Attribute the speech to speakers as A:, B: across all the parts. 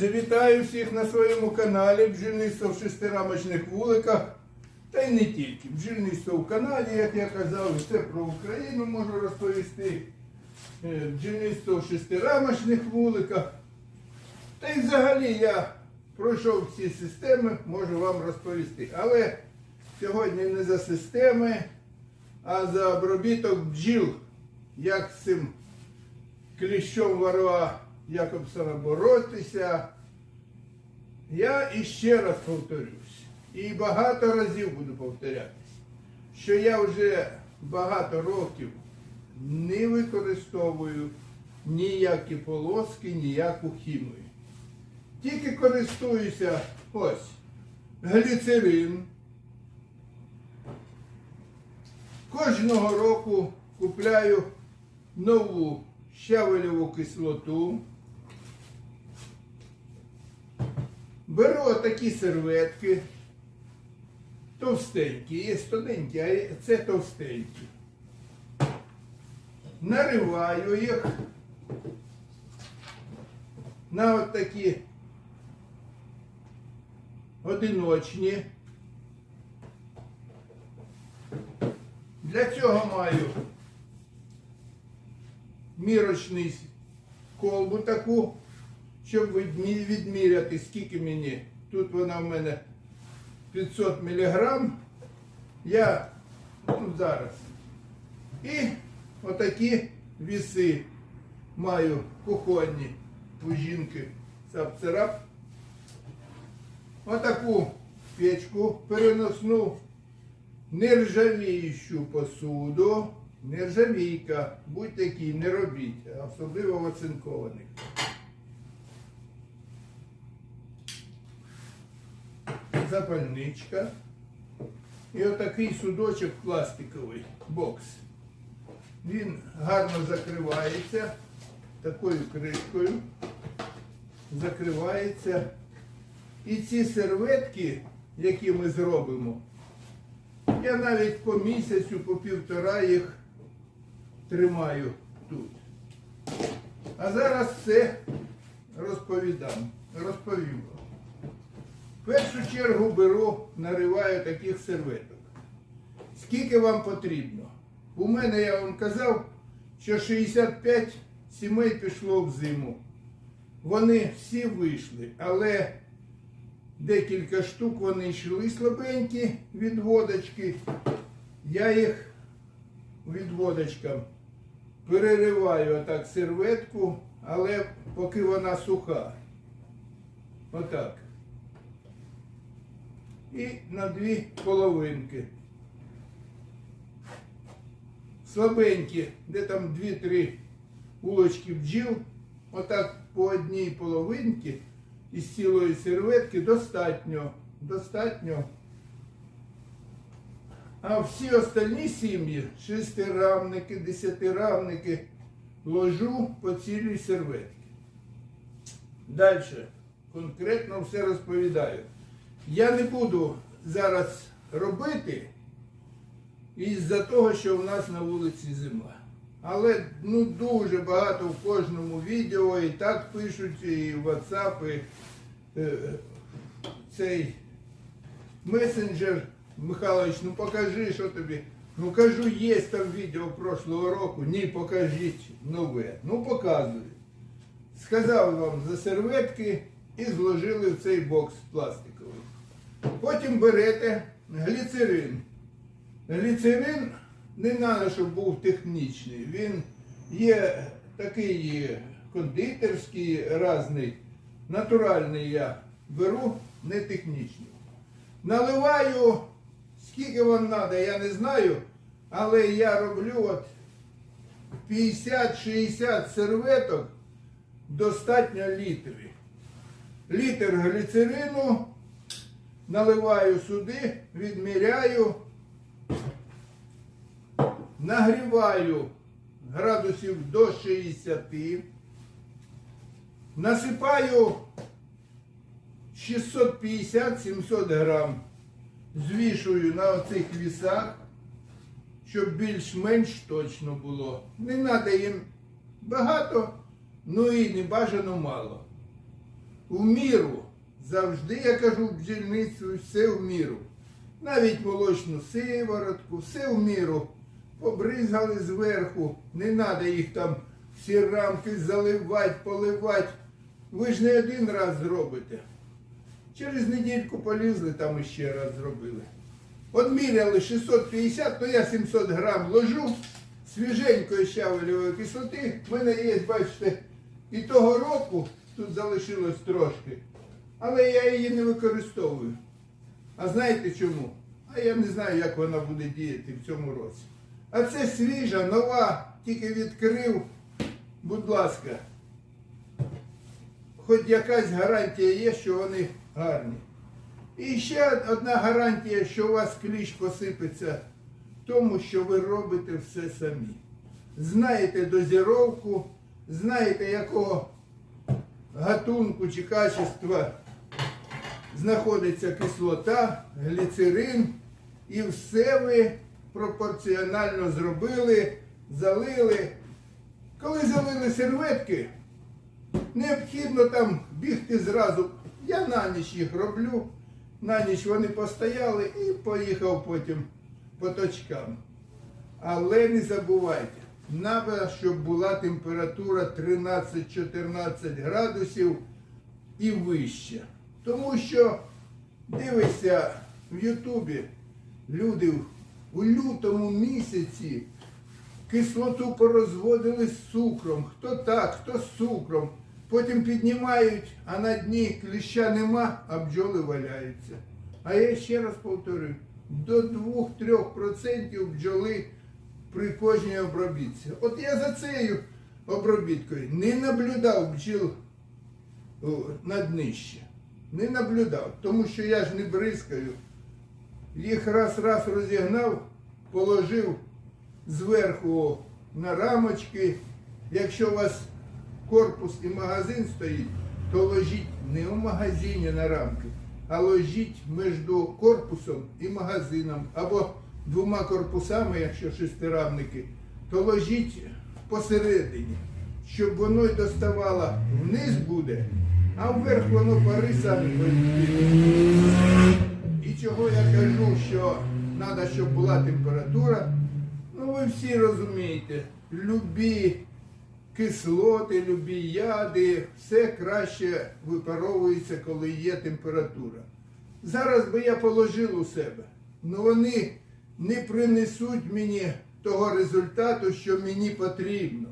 A: Друзі, вітаю всіх на своєму каналі Бджільництво в шестирамочних вуликах. Та й не тільки. Бджільництво в Канаді, як я казав, все про Україну можу розповісти. Е, Бджільництво в шестирамочних вуликах. Та й взагалі я пройшов всі системи, можу вам розповісти. Але сьогодні не за системи, а за обробіток бджіл. Як з цим кліщом варва Якобсона боротися. Я іще раз повторюсь, і багато разів буду повторятись, що я вже багато років не використовую ніякі полоски, ніяку хімію. Тільки користуюся ось гліцерин. Кожного року купляю нову щавелеву кислоту. Беру такі серветки. Товстенькі, є тоненькі, а це товстенькі. Нариваю їх на от такі одиночні. Для цього маю мірочний колбу таку, щоб відмі- відміряти, скільки мені. Тут вона в мене 500 мг. Я ну, зараз. І отакі віси маю кухонні у жінки цап-царап. Отаку печку переносну нержавіючу посуду. Нержавійка, будь такі, не робіть, особливо в оцинкованих. Запальничка. І отакий судочок пластиковий бокс. Він гарно закривається такою кришкою. Закривається. І ці серветки, які ми зробимо, я навіть по місяцю, по півтора їх тримаю тут. А зараз все розповідам, розповім вам. Першу чергу беру, нариваю таких серветок. Скільки вам потрібно? У мене, я вам казав, що 65 сімей пішло в зиму. Вони всі вийшли, але декілька штук вони йшли слабенькі від водочки. Я їх відводочкам перериваю отак серветку, але поки вона суха. Отак. І на дві половинки. Слабенькі, де там дві-три улочки бджіл, отак по одній половинці із цілої серветки достатньо. Достатньо. А всі остальні сім'ї, шестирамники, десятирамники, ложу по цілій серветці. Далі. Конкретно все розповідаю. Я не буду зараз робити із-за того, що в нас на вулиці зима. Але ну дуже багато в кожному відео і так пишуть, і в WhatsApp, і е, цей месенджер Михайлович, ну покажи, що тобі. Ну кажу, є там відео прошлого року. Ні, покажіть нове. Ну показую. Сказав вам за серветки і зложили в цей бокс пластиковий. Потім берете гліцерин. Гліцерин не треба, щоб був технічний. Він є такий кондитерський різний. Натуральний я беру, не технічний. Наливаю, скільки вам треба, я не знаю, але я роблю от 50-60 серветок достатньо літрів. Літр гліцерину наливаю сюди, відміряю, нагріваю градусів до 60, насипаю 650-700 грам, звішую на оцих вісах, щоб більш-менш точно було. Не треба їм багато, ну і не бажано мало. в міру. Завжди я кажу в бджільництві, все в міру. Навіть молочну сиворотку, все в міру. Побризгали зверху, не треба їх там всі рамки заливати, поливати. Ви ж не один раз зробите. Через недільку полізли, там іще раз зробили. От міряли 650, то я 700 грам ложу свіженької щавелевої кислоти. В мене є, бачите, і того року тут залишилось трошки. Але я її не використовую. А знаєте чому? А я не знаю, як вона буде діяти в цьому році. А це свіжа, нова, тільки відкрив. Будь ласка, хоч якась гарантія є, що вони гарні. І ще одна гарантія, що у вас кліщ посипеться в тому, що ви робите все самі. Знаєте дозіровку, знаєте, якого гатунку чи качества знаходиться кислота, гліцерин, і все ви пропорціонально зробили, залили. Коли залили серветки, необхідно там бігти зразу. Я на ніч їх роблю, на ніч вони постояли і поїхав потім по точкам. Але не забувайте, треба, щоб була температура 13-14 градусів і вище. Тому що дивишся в Ютубі, люди у лютому місяці кислоту порозводили з цукром. Хто так, хто з цукром. Потім піднімають, а на дні кліща нема, а бджоли валяються. А я ще раз повторюю, до 2-3% бджоли при кожній обробітці. От я за цією обробіткою не наблюдав бджіл на днище. Не наблюдав, тому що я ж не бризкаю. Їх раз-раз розігнав, положив зверху на рамочки. Якщо у вас корпус і магазин стоїть, то ложіть не в магазині на рамки, а ложіть між корпусом і магазином. Або двома корпусами, якщо шестирамники, то ложіть посередині, щоб воно й доставало вниз буде, а вверх воно пари самі. І чого я кажу, що треба, щоб була температура. Ну ви всі розумієте, любі кислоти, любі яди, все краще випаровується, коли є температура. Зараз би я положив у себе, але вони не принесуть мені того результату, що мені потрібно.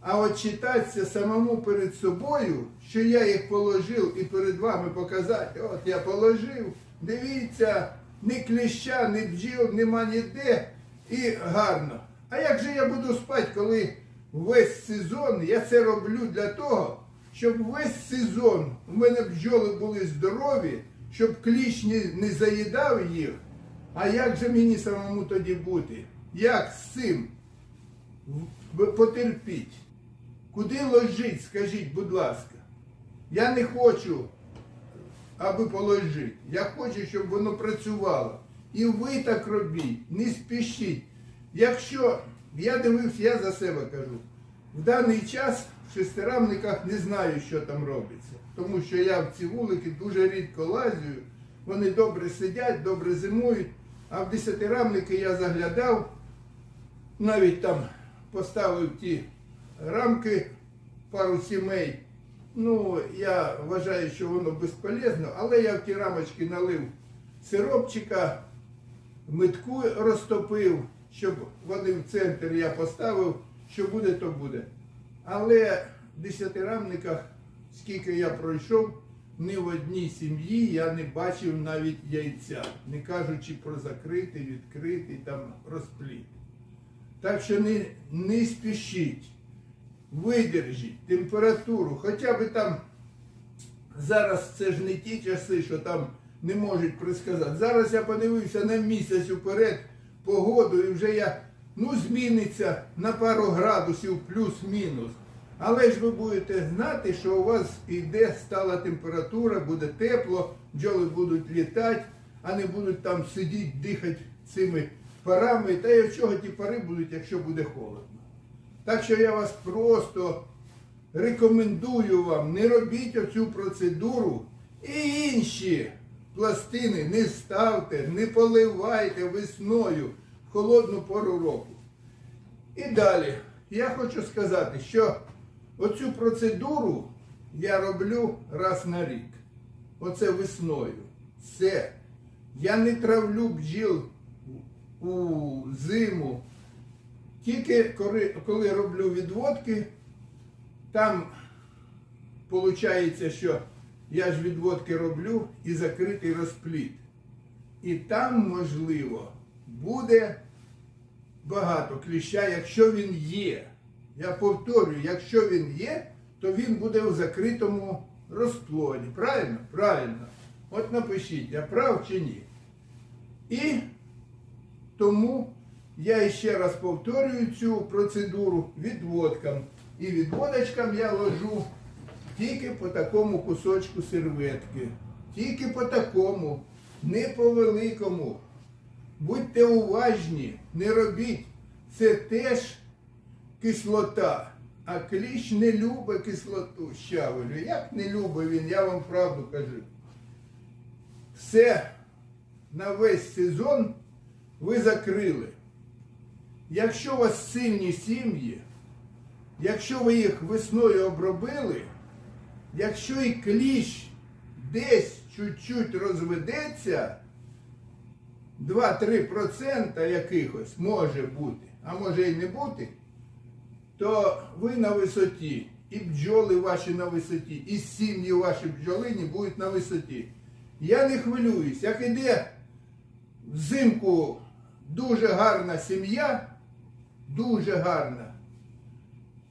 A: А от читатися самому перед собою, що я їх положив і перед вами показати, от я положив, дивіться, ні кліща, ні бджіл, нема ніде і гарно. А як же я буду спати, коли весь сезон я це роблю для того, щоб весь сезон у мене бджоли були здорові, щоб кліщ не, заїдав їх. А як же мені самому тоді бути? Як з цим потерпіть? Куди ложить, скажіть, будь ласка. Я не хочу, аби положити. Я хочу, щоб воно працювало. І ви так робіть, не спішіть. Якщо я дивився, я за себе кажу, в даний час в шестирамниках не знаю, що там робиться. Тому що я в ці вулики дуже рідко лазю, вони добре сидять, добре зимують. А в десятирамники я заглядав, навіть там поставив ті рамки, пару сімей. Ну, я вважаю, що воно безполезно, але я в ті рамочки налив сиропчика, митку розтопив, щоб вони в центр я поставив, що буде, то буде. Але в десятирамниках, скільки я пройшов, ні в одній сім'ї я не бачив навіть яйця, не кажучи про закритий, відкритий там розпліт. Так що не, не спішіть, видержіть температуру, хоча б там зараз це ж не ті часи, що там не можуть предсказати. Зараз я подивився на місяць уперед погоду і вже я, ну, зміниться на пару градусів плюс-мінус. Але ж ви будете знати, що у вас йде стала температура, буде тепло, бджоли будуть літати, а не будуть там сидіти, дихати цими парами. Та й чого ті пари будуть, якщо буде холодно. Так що я вас просто рекомендую вам, не робіть оцю процедуру і інші пластини не ставте, не поливайте весною в холодну пору року. І далі я хочу сказати, що оцю процедуру я роблю раз на рік. Оце весною. Все. Я не травлю бджіл у зиму. Тільки коли, роблю відводки, там виходить, що я ж відводки роблю і закритий розпліт. І там, можливо, буде багато кліща, якщо він є. Я повторюю, якщо він є, то він буде в закритому розплоді. Правильно? Правильно. От напишіть, я прав чи ні. І тому я ще раз повторюю цю процедуру відводкам. І відводочкам я ложу тільки по такому кусочку серветки. Тільки по такому, не по великому. Будьте уважні, не робіть. Це теж кислота. А кліщ не любить кислоту щавелю. Як не любить він, я вам правду кажу. Все на весь сезон ви закрили. Якщо у вас сильні сім'ї, якщо ви їх весною обробили, якщо і кліщ десь чуть-чуть розведеться, 2-3% якихось може бути, а може і не бути, то ви на висоті, і бджоли ваші на висоті, і сім'ї ваші бджолині будуть на висоті. Я не хвилююсь, як іде взимку дуже гарна сім'я, дуже гарна.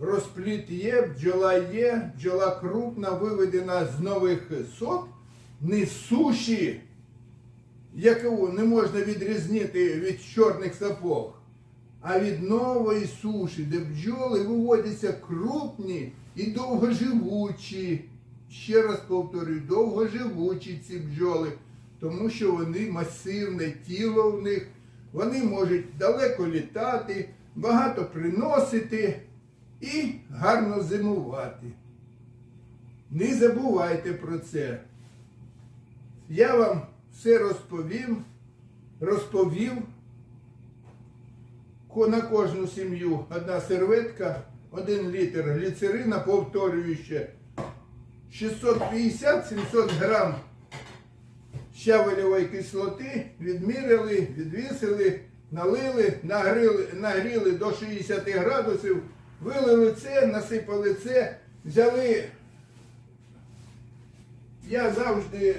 A: Розпліт є, бджола є, бджола крупна, виведена з нових сот, не з суші, яку не можна відрізнити від чорних сапог, а від нової суші, де бджоли виводяться крупні і довгоживучі. Ще раз повторюю, довгоживучі ці бджоли, тому що вони масивне тіло в них, вони можуть далеко літати, багато приносити і гарно зимувати. Не забувайте про це. Я вам все розповім, розповів на кожну сім'ю одна серветка, один літр гліцерина, повторюю ще, 650-700 грам щавелевої кислоти відміряли, відвісили, налили, нагріли, нагріли до 60 градусів, вилили це, насипали це, взяли. Я завжди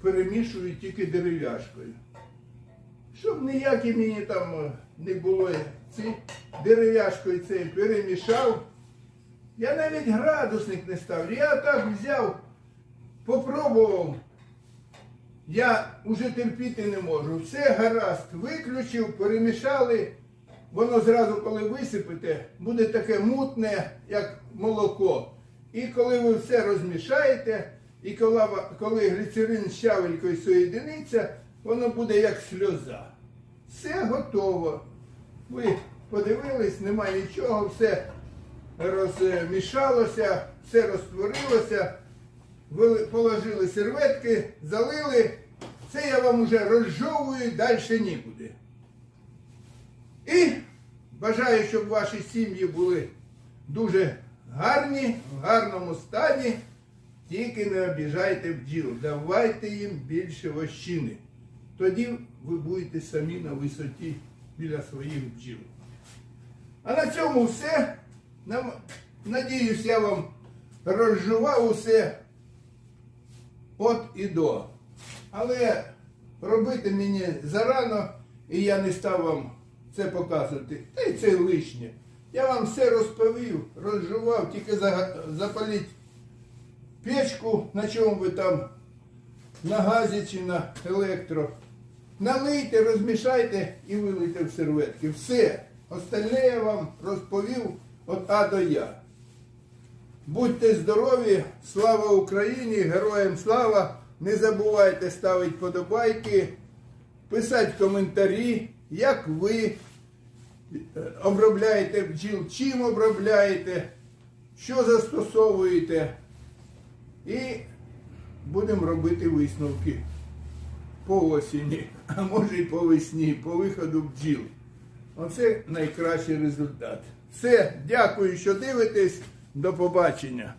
A: перемішую тільки дерев'яшкою. Щоб ніякі мені там е, не було ці дерев'яшкою цей перемішав. Я навіть градусник не ставлю. Я так взяв, попробував. Я вже терпіти не можу. Все гаразд, виключив, перемішали. Воно зразу, коли висипете, буде таке мутне, як молоко. І коли ви все розмішаєте, і коли, гліцерин з щавелькою соєдиниться, воно буде як сльоза. Все готово. Ви подивились, немає нічого, все розмішалося, все розтворилося. Положили серветки, залили. Це я вам уже розжовую, далі нікуди. І бажаю, щоб ваші сім'ї були дуже гарні, в гарному стані. Тільки не обіжайте бджіл, давайте їм більше вощини. Тоді ви будете самі на висоті біля своїх бджіл. А на цьому все. Надіюсь, я вам розжував усе от і до. Але робити мені зарано, і я не став вам це показувати. Та й це лишнє. Я вам все розповів, розжував, тільки запаліть печку, на чому ви там, на газі чи на електро. Налийте, розмішайте і вилийте в серветки. Все. Остальне я вам розповів от А до Я. Будьте здорові, слава Україні, героям слава! Не забувайте ставити подобайки, писати коментарі, як ви е, обробляєте бджіл, чим обробляєте, що застосовуєте. І будемо робити висновки по осені, а може і по весні, по виходу бджіл. Оце найкращий результат. Все, дякую, що дивитесь. До побачення.